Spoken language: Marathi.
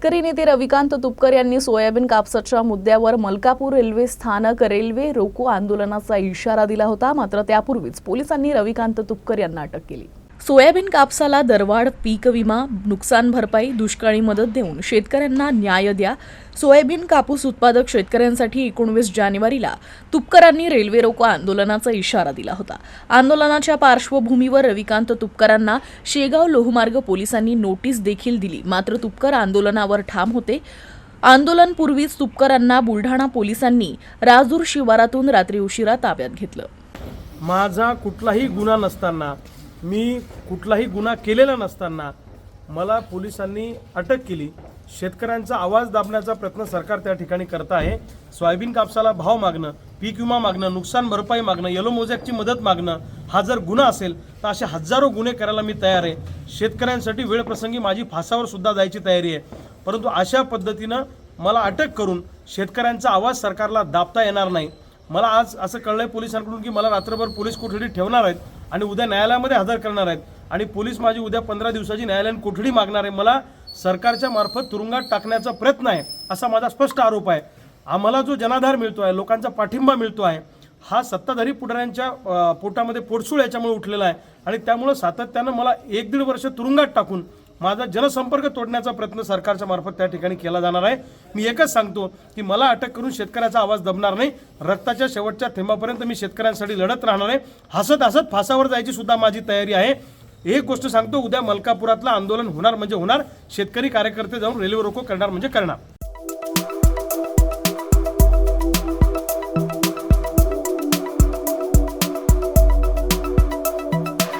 शेतकरी नेते रविकांत तुपकर यांनी सोयाबीन कापसाच्या मुद्द्यावर मलकापूर रेल्वे स्थानक रेल्वे रोको आंदोलनाचा इशारा दिला होता. मात्र त्यापूर्वीच पोलिसांनी रविकांत तुपकर यांना अटक केली. सोयाबीन कापसाला दरवाढ पीक विमा नुकसान भरपाई दुष्काळी मदत देऊन शेतकऱ्यांना न्याय द्या. सोयाबीन कापूस उत्पादक शेतकऱ्यांसाठी एकोणवीस जानेवारीला तुपकरांनी रेल्वे रोको आंदोलनाचा इशारा दिला होता. आंदोलनाच्या पार्श्वभूमीवर रविकांत तुपकरांना शेगाव लोहमार्ग पोलिसांनी नोटीस देखील दिली. मात्र तुपकर आंदोलनावर ठाम होते. आंदोलनपूर्वीच तुपकरांना बुलढाणा पोलिसांनी राजूर शिवारातून रात्री उशिरा ताब्यात घेतलं. माझा कुठलाही गुन्हा नसताना मी कुठलाही गुन्हा केलेला नसताना मला पोलिसांनी अटक केली. शेतकऱ्यांचा आवाज दाबण्याचा प्रयत्न सरकार त्या ठिकाणी करत आहे. सोयाबीन कापसाला भाव मागणं पीक विमा मागणं नुकसान भरपाई मागणं येलो मोजॅकची मदत मागणं हा जर गुन्हा असेल तर असे हजारो गुन्हे करायला मी तयार आहे. शेतकऱ्यांसाठी वेळप्रसंगी माझी फासावर सुद्धा जायची तयारी आहे. परंतु अशा पद्धतीनं मला अटक करून शेतकऱ्यांचा आवाज सरकारला दाबता येणार नाही. मला आज असं कळलं आहे पोलिसांकडून की मला रात्रभर पोलीस कोठडी ठेवणार आहेत. आणि उद्या न्यायालयामध्ये हजर करणार आहेत. आणि पोलीस माझी उद्या पंधरा दिवसाची न्यायालयीन कोठडी मागणार आहे. मला सरकारच्या मार्फत तुरुंगात टाकण्याचा प्रयत्न आहे असा माझा स्पष्ट आरोप आहे. आम्हाला जो जनाधार मिळतो आहे लोकांचा पाठिंबा मिळतो आहे हा सत्ताधारी पुढाऱ्यांच्या पोटामध्ये पोटसूळ याच्यामुळे उठलेला आहे. आणि त्यामुळं सातत्यानं मला एक दीड वर्ष तुरुंगात टाकून माझा जनसंपर्क तोडण्याचा प्रयत्न सरकारच्या मार्फत त्या ठिकाणी केला जाणार आहे. मी एकच सांगतो की मला अटक करून शेतकऱ्याचा आवाज दबणार नाही. रक्ताच्या शेवटच्या थेंबापर्यंत मी शेतकऱ्यांसाठी लढत राहणार आहे. हसत हसत फासावर जायची सुद्धा माझी तयारी आहे. एक गोष्ट सांगतो उद्या मलकापुरातलं आंदोलन होणार म्हणजे होणार. शेतकरी कार्यकर्ते जाऊन रेल्वे रोको करणार म्हणजे करणार.